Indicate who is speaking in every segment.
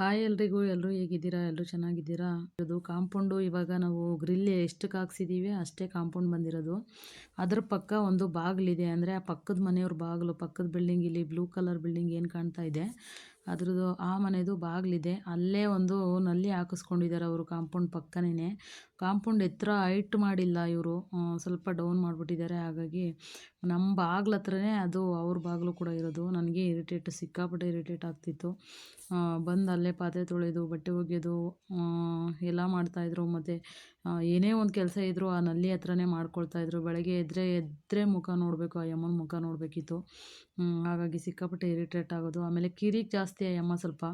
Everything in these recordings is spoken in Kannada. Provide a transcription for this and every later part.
Speaker 1: ಹಾಯ್ ಎಲ್ರಿಗೂ ಎಲ್ಲರೂ ಹೇಗಿದ್ದೀರಾ ಎಲ್ಲರೂ ಚೆನ್ನಾಗಿದ್ದೀರಾ? ಇದು ಕಾಂಪೌಂಡು ಇವಾಗ ನಾವು ಗ್ರಿಲ್ ಎಷ್ಟಕ್ಕೆ ಹಾಕ್ಸಿದ್ದೀವಿ ಅಷ್ಟೇ ಕಾಂಪೌಂಡ್ ಬಂದಿರೋದು. ಅದ್ರ ಪಕ್ಕ ಒಂದು ಬಾಗಿಲಿದೆ ಅಂದರೆ ಆ ಪಕ್ಕದ ಮನೆಯವ್ರ ಬಾಗಿಲು, ಪಕ್ಕದ ಬಿಲ್ಡಿಂಗ್ ಇಲ್ಲಿ ಬ್ಲೂ ಕಲರ್ ಬಿಲ್ಡಿಂಗ್ ಏನು ಕಾಣ್ತಾ ಇದೆ. ಅದ್ರದ್ದು ಆ ಮನೆದು ಬಾಗಿಲಿದೆ. ಅಲ್ಲೇ ಒಂದು ನಲ್ಲಿ ಹಾಕಿಸ್ಕೊಂಡಿದ್ದಾರೆ ಅವರು ಕಾಂಪೌಂಡ್ ಪಕ್ಕನೇ ಕಾಂಪೌಂಡ್ ಎತ್ತರ ಹೈಟ್ ಮಾಡಿಲ್ಲ ಇವರು. ಸ್ವಲ್ಪ ಡೌನ್ ಮಾಡಿಬಿಟ್ಟಿದ್ದಾರೆ. ಹಾಗಾಗಿ ನಮ್ಮ ಬಾಗ್ಲ ಹತ್ರನೇ ಅದು ಅವ್ರ ಬಾಗಿಲು ಕೂಡ ಇರೋದು. ನನಗೆ ಇರಿಟೇಟ್ ಸಿಕ್ಕಾಪಟ್ಟೆ ಇರಿಟೇಟ್ ಆಗ್ತಿತ್ತು. ಬಂದು ಅಲ್ಲೇ ಪಾತ್ರೆ ತೊಳೆಯೋದು ಬಟ್ಟೆ ಒಗೆಯೋದು ಎಲ್ಲ ಮಾಡ್ತಾಯಿದ್ರು ಮತ್ತು ಏನೇ ಒಂದು ಕೆಲಸ ಇದ್ದರೂ ಆ ನಲ್ಲಿ ಹತ್ರನೇ ಮಾಡ್ಕೊಳ್ತಾಯಿದ್ರು ಬೆಳಗ್ಗೆ ಎದ್ದರೆ ಎದ್ದರೆ ಮುಖ ನೋಡಬೇಕು, ಆ ಯಮ್ಮನ ಮುಖ ನೋಡಬೇಕಿತ್ತು. ಹಾಗಾಗಿ ಸಿಕ್ಕಾಪಟ್ಟೆ ಇರಿಟೇಟ್ ಆಗೋದು. ಆಮೇಲೆ ಕಿರಿಕ್ ಜಾಸ್ತಿ ಆ ಯಮ್ಮ ಸ್ವಲ್ಪ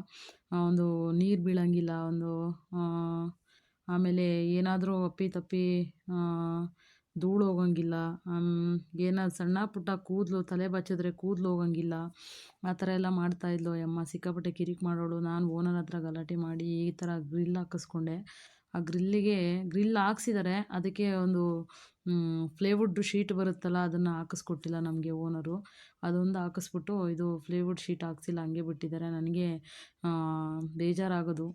Speaker 1: ಒಂದು ನೀರು ಬೀಳಂಗಿಲ್ಲ, ಒಂದು ಆಮೇಲೆ ಏನಾದರೂ ಅಪ್ಪಿ ತಪ್ಪಿ ಧೂಳು ಹೋಗಂಗಿಲ್ಲ ಏನೋ ಸಣ್ಣ ಪುಟ್ಟ ಕೂದಲು, ತಲೆ ಬಚ್ಚಿದ್ರೆ ಕೂದಲು ಹೋಗಂಗಿಲ್ಲ. ಆ ಥರ ಎಲ್ಲ ಮಾಡ್ತಾಯಿದ್ಲು ಯಮ್ಮ ಸಿಕ್ಕಾಪಟ್ಟೆ ಕಿರಿಕ್ ಮಾಡೋಳು. ನಾನು ಓನರ್ ಹತ್ರ ಗಲಾಟೆ ಮಾಡಿ ಈ ಥರ ಗ್ರಿಲ್ ಹಾಕಿಸ್ಕೊಂಡೆ. ಆ ಗ್ರಿಲ್ಲಿಗೆ, ಗ್ರಿಲ್ ಹಾಕ್ಸಿದ್ದಾರೆ ಅದಕ್ಕೆ ಒಂದು ಫ್ಲೇವುಡ್ ಶೀಟ್ ಬರುತ್ತಲ್ಲ, ಅದನ್ನು ಹಾಕಿಸ್ಕೊಟ್ಟಿಲ್ಲ ನಮಗೆ ಓನರು. ಅದೊಂದು ಹಾಕಿಸ್ಬಿಟ್ಟು ಇದು ಫ್ಲೇವುಡ್ ಶೀಟ್ ಹಾಕ್ಸಿಲ್ಲ, ಹಂಗೆ ಬಿಟ್ಟಿದ್ದಾರೆ ನನಗೆ ಬೇಜಾರಾಗೋದು.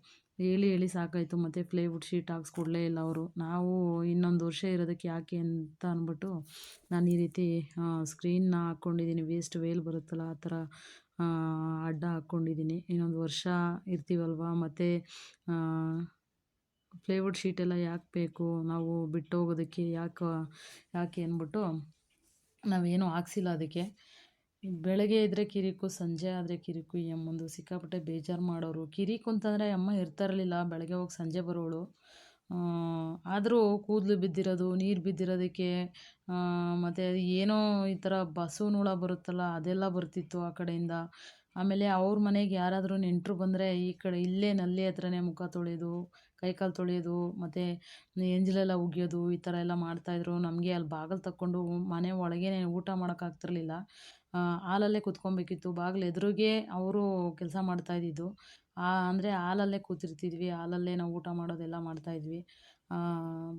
Speaker 1: ಹೇಳಿ ಹೇಳಿ ಸಾಕಾಯಿತು ಮತ್ತು ಪ್ಲೇವುಡ್ ಶೀಟ್ ಹಾಕ್ಸ್ಕೊಡ್ಲೇ ಇಲ್ಲ ಅವರು. ನಾವು ಇನ್ನೊಂದು ವರ್ಷ ಇರೋದಕ್ಕೆ ಯಾಕೆ ಅಂತ ಅಂದ್ಬಿಟ್ಟು ನಾನು ಈ ರೀತಿ ಸ್ಕ್ರೀನ್ನ ಹಾಕ್ಕೊಂಡಿದ್ದೀನಿ ವೇಸ್ಟ್ ವೇಲ್ ಬರುತ್ತಲ್ಲ ಆ ಥರ ಅಡ್ಡ ಹಾಕ್ಕೊಂಡಿದ್ದೀನಿ ಇನ್ನೊಂದು ವರ್ಷ ಇರ್ತೀವಲ್ವ? ಮತ್ತು ಪ್ಲೇವುಡ್ ಶೀಟೆಲ್ಲ ಯಾಕೆ ಬೇಕು? ನಾವು ಬಿಟ್ಟು ಹೋಗೋದಕ್ಕೆ ಯಾಕೆ ಯಾಕೆ ಅಂದ್ಬಿಟ್ಟು ನಾವೇನು ಹಾಕ್ಸಿಲ್ಲ ಅದಕ್ಕೆ. ಬೆಳಗ್ಗೆ ಇದ್ದರೆ ಕಿರಿಕು, ಸಂಜೆ ಆದರೆ ಕಿರಿಕು, ಈ ಅಮ್ಮಂದು ಸಿಕ್ಕಾಪಟ್ಟೆ ಬೇಜಾರು ಮಾಡೋರು. ಕಿರಿಕು ಅಂತಂದರೆ ಅಮ್ಮ ಇರ್ತಾ ಇರಲಿಲ್ಲ ಬೆಳಗ್ಗೆ ಹೋಗಿ ಸಂಜೆ ಬರೋಳು. ಆದರೂ ಕೂದಲು ಬಿದ್ದಿರೋದು, ನೀರು ಬಿದ್ದಿರೋದಕ್ಕೆ ಮತ್ತು ಏನೋ ಈ ಥರ ಬಸವನ ನೂಳ ಬರುತ್ತಲ್ಲ, ಅದೆಲ್ಲ ಬರ್ತಿತ್ತು ಆ ಕಡೆಯಿಂದ. ಆಮೇಲೆ ಅವ್ರ ಮನೆಗೆ ಯಾರಾದರೂ ನೆಂಟರು ಬಂದರೆ ಈ ಕಡೆ ಇಲ್ಲೇ ನಲ್ಲಿ ಹತ್ರನೇ ಮುಖ ತೊಳೆಯೋದು ಕೈಕಾಲು ತೊಳೆಯೋದು ಮತ್ತು ಎಂಜಲೆಲ್ಲ ಉಗಿಯೋದು, ಈ ಥರ ಎಲ್ಲ ಮಾಡ್ತಾಯಿದ್ರು ನಮಗೆ ಅಲ್ಲಿ ಬಾಗಿಲು ತಕ್ಕೊಂಡು ಮನೆ ಒಳಗೇನೆ ಊಟ ಮಾಡೋಕ್ಕಾಗ್ತಿರ್ಲಿಲ್ಲ ಹಾಲಲ್ಲೇ ಕೂತ್ಕೊಬೇಕಿತ್ತು. ಬಾಗಿಲು ಎದುರಿಗೆ ಅವರು ಕೆಲಸ ಮಾಡ್ತಾಯಿದ್ದಿದ್ದು ಅಂದರೆ ಹಾಲಲ್ಲೇ ಕೂತಿರ್ತಿದ್ವಿ. ಹಾಲಲ್ಲೇ ನಾವು ಊಟ ಮಾಡೋದೆಲ್ಲ ಮಾಡ್ತಾಯಿದ್ವಿ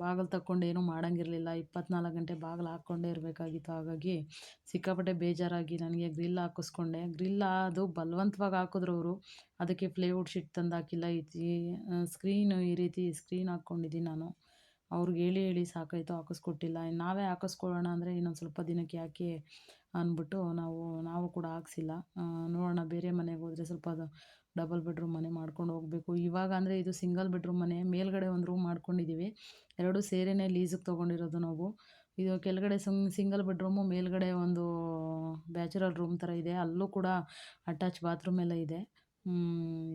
Speaker 1: ಬಾಗಿಲು ತಕ್ಕೊಂಡು ಏನೂ ಮಾಡೋಂಗಿರ್ಲಿಲ್ಲ. ಇಪ್ಪತ್ನಾಲ್ಕು ಗಂಟೆ ಬಾಗಿಲು ಹಾಕ್ಕೊಂಡೇ ಇರಬೇಕಾಗಿತ್ತು. ಹಾಗಾಗಿ ಸಿಕ್ಕಾಪಟ್ಟೆ ಬೇಜಾರಾಗಿ ನನಗೆ ಗ್ರಿಲ್ ಹಾಕಿಸ್ಕೊಂಡೆ. ಗ್ರಿಲ್ ಅದು ಬಲವಂತವಾಗಿ ಹಾಕಿದ್ರು ಅವರು. ಅದಕ್ಕೆ ಪ್ಲೇವುಡ್ ಶೀಟ್ ತಂದು ಹಾಕಿಲ್ಲ. ಈ ಸ್ಕ್ರೀನು ಈ ರೀತಿ ಸ್ಕ್ರೀನ್ ಹಾಕ್ಕೊಂಡಿದ್ದೀನಿ ನಾನು. ಅವ್ರಿಗೆ ಹೇಳಿ ಹೇಳಿ ಸಾಕಾಯಿತು, ಹಾಕಿಸ್ಕೊಟ್ಟಿಲ್ಲ. ನಾವೇ ಹಾಕಿಸ್ಕೊಳ್ಳೋಣ ಅಂದರೆ ಇನ್ನೊಂದು ಸ್ವಲ್ಪ ದಿನಕ್ಕೆ ಯಾಕೆ ಅಂದ್ಬಿಟ್ಟು ನಾವು ನಾವು ಕೂಡ ಹಾಕ್ಸಿಲ್ಲ. ನೋಡೋಣ, ಬೇರೆ ಮನೆಗೆ ಹೋದರೆ ಸ್ವಲ್ಪ ಅದು ಡಬಲ್ ಬೆಡ್ರೂಮ್ ಮನೆ ಮಾಡ್ಕೊಂಡು ಹೋಗಬೇಕು. ಇವಾಗ ಅಂದರೆ ಇದು ಸಿಂಗಲ್ ಬೆಡ್ರೂಮ್ ಮನೆ, ಮೇಲ್ಗಡೆ ಒಂದು ರೂಮ್ ಮಾಡ್ಕೊಂಡಿದ್ದೀವಿ ಎರಡು ಸೇರಿನೇ ಲೀಸಿಗೆ ತೊಗೊಂಡಿರೋದು ನಾವು. ಇದು ಕೆಳಗಡೆ ಸಿಂಗಲ್ ಬೆಡ್ರೂಮು, ಮೇಲ್ಗಡೆ ಒಂದು ಬ್ಯಾಚುಲರ್ ರೂಮ್ ಥರ ಇದೆ. ಅಲ್ಲೂ ಕೂಡ ಅಟ್ಯಾಚ್ ಬಾತ್ರೂಮ್ ಎಲ್ಲ ಇದೆ.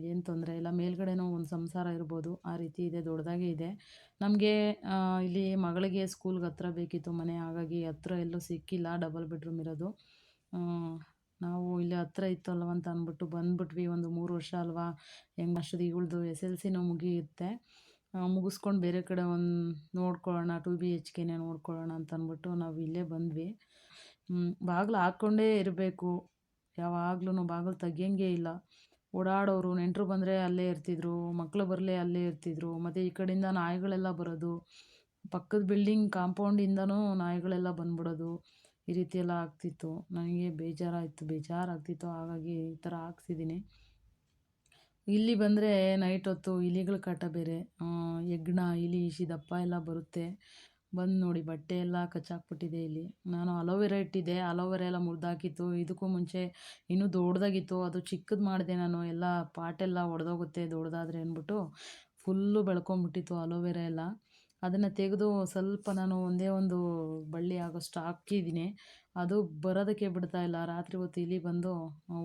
Speaker 1: ಏನು ತೊಂದರೆ ಇಲ್ಲ, ಮೇಲ್ಗಡೆನೋ ಒಂದು ಸಂಸಾರ ಇರ್ಬೋದು, ಆ ರೀತಿ ಇದೆ, ದೊಡ್ಡದಾಗೆ ಇದೆ. ನಮಗೆ ಇಲ್ಲಿ ಮಗಳಿಗೆ ಸ್ಕೂಲ್ಗೆ ಹತ್ರ ಬೇಕಿತ್ತು ಮನೆ, ಹಾಗಾಗಿ ಹತ್ರ ಎಲ್ಲೂ ಸಿಕ್ಕಿಲ್ಲ ಡಬಲ್ ಬೆಡ್ರೂಮ್ ಇರೋದು. ನಾವು ಇಲ್ಲಿ ಹತ್ರ ಇತ್ತಲ್ವ ಅಂತ ಅಂದ್ಬಿಟ್ಟು ಬಂದ್ಬಿಟ್ವಿ, ಒಂದು ಮೂರು ವರ್ಷ ಅಲ್ವಾ? ಹೆಂಗೆ ಅಷ್ಟು ಇವಳ್ದು ಎಸ್ ಎಲ್ ಸಿನೂ ಮುಗಿಯುತ್ತೆ. ಮುಗಿಸ್ಕೊಂಡು ಬೇರೆ ಕಡೆ ಒಂದು ನೋಡ್ಕೊಳ್ಳೋಣ, ಟು ಬಿ ಎಚ್ ಕೆನೇ ನೋಡ್ಕೊಳ್ಳೋಣ ಅಂತ ಅಂದ್ಬಿಟ್ಟು ನಾವು ಇಲ್ಲೇ ಬಂದ್ವಿ. ಬಾಗಿಲು ಹಾಕ್ಕೊಂಡೇ ಇರಬೇಕು. ಯಾವಾಗ್ಲೂ ಬಾಗಿಲು ತೆಗಿಯಂಗೆ ಇಲ್ಲ. ಓಡಾಡೋರು, ನೆಂಟರು ಬಂದರೆ ಅಲ್ಲೇ ಇರ್ತಿದ್ರು ಮಕ್ಕಳು ಬರಲೇ ಅಲ್ಲೇ ಇರ್ತಿದ್ರು, ಮತ್ತು ಈ ಕಡೆಯಿಂದ ನಾಯಿಗಳೆಲ್ಲ ಬರೋದು, ಪಕ್ಕದ ಬಿಲ್ಡಿಂಗ್ ಕಾಂಪೌಂಡಿಂದನೂ ನಾಯಿಗಳೆಲ್ಲ ಬಂದ್ಬಿಡೋದು, ಈ ರೀತಿ ಎಲ್ಲ ಆಗ್ತಿತ್ತು. ನನಗೆ ಬೇಜಾರಾಯಿತು, ಬೇಜಾರಾಗ್ತಿತ್ತು, ಹಾಗಾಗಿ ಈ ಥರ ಹಾಕ್ಸಿದ್ದೀನಿ ಇಲ್ಲಿ ಬಂದರೆ ನೈಟ್ ಹೊತ್ತು ಇಲಿಗಳ ಕಾಟ ಬೇರೆ ಹೆಗ್ಣ ಇಲಿ ಇಶಿ ದಪ್ಪ ಎಲ್ಲ ಬರುತ್ತೆ. ಬಂದು ನೋಡಿ ಬಟ್ಟೆ ಎಲ್ಲ ಕಚ್ಚಾಕ್ಬಿಟ್ಟಿದೆ ಇಲ್ಲಿ. ನಾನು ಅಲೋವೆರಾ ಇಟ್ಟಿದ್ದೆ. ಅಲೋವೆರಾ ಎಲ್ಲ ಮುರಿದಾಕಿತ್ತು. ಇದಕ್ಕೂ ಮುಂಚೆ ಇನ್ನೂ ದೊಡ್ಡದಾಗಿತ್ತು ಅದು ಚಿಕ್ಕದು ಮಾಡಿದೆ ನಾನು. ಎಲ್ಲ ಪಾಟೆಲ್ಲ ಒಡೆದೋಗುತ್ತೆ ದೊಡ್ಡದಾದ್ರೆ ಅಂದ್ಬಿಟ್ಟು ಫುಲ್ಲು ಬೆಳ್ಕೊಂಬಿಟ್ಟಿತ್ತು ಅಲೋವೆರಾ ಎಲ್ಲ. ಅದನ್ನು ತೆಗೆದು ಸ್ವಲ್ಪ ನಾನು ಒಂದೇ ಒಂದು ಬಳ್ಳಿ ಆಗೋಷ್ಟು ಹಾಕಿದ್ದೀನಿ. ಅದು ಬರೋದಕ್ಕೆ ಬಿಡ್ತಾ ಇಲ್ಲ. ರಾತ್ರಿ ಹೊತ್ತು ಇಲ್ಲಿ ಬಂದು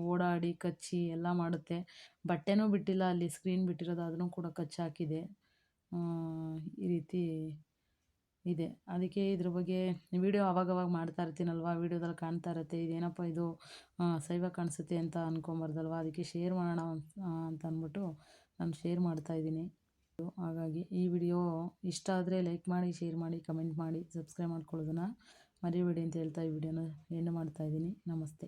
Speaker 1: ಓಡಾಡಿ ಕಚ್ಚಿ ಎಲ್ಲ ಮಾಡುತ್ತೆ. ಬಟ್ಟೆನೂ ಬಿಟ್ಟಿಲ್ಲ. ಅಲ್ಲಿ ಸ್ಕ್ರೀನ್ ಬಿಟ್ಟಿರೋದು. ಅದನ್ನು ಕೂಡ ಕಚ್ಚಾಕಿದೆ. ಈ ರೀತಿ ಇದೆ. ಅದಕ್ಕೆ ಇದ್ರ ಬಗ್ಗೆ ವೀಡಿಯೋ ಅವಾಗವಾಗ ಮಾಡ್ತಾ ಇರ್ತೀನಲ್ವ? ವೀಡಿಯೋದಲ್ಲಿ ಕಾಣ್ತಾ ಇರುತ್ತೆ. ಇದೇನಪ್ಪ ಇದು? ಸೈವ ಕಾಣಿಸುತ್ತೆ ಅಂತ ಅಂದ್ಕೊಂಬಾರ್ದಲ್ವ ಅದಕ್ಕೆ ಶೇರ್ ಮಾಡೋಣ ಅಂತ ಅಂದ್ಬಿಟ್ಟು ನಾನು ಶೇರ್ ಮಾಡ್ತಾ ಮಾಡ್ತಾಯಿದ್ದೀನಿ ಹಾಗಾಗಿ ಈ ವಿಡಿಯೋ ಇಷ್ಟ ಆದರೆ ಲೈಕ್ ಮಾಡಿ ಶೇರ್ ಮಾಡಿ ಕಮೆಂಟ್ ಮಾಡಿ ಸಬ್ಸ್ಕ್ರೈಬ್ ಮಾಡ್ಕೊಳ್ಳೋದನ್ನು ಮರಿಬೇಡಿ ಅಂತ ಹೇಳ್ತಾ ಈ ವಿಡಿಯೋನ ಎಂಡ್ ಮಾಡ್ತಾಯಿದ್ದೀನಿ ನಮಸ್ತೆ.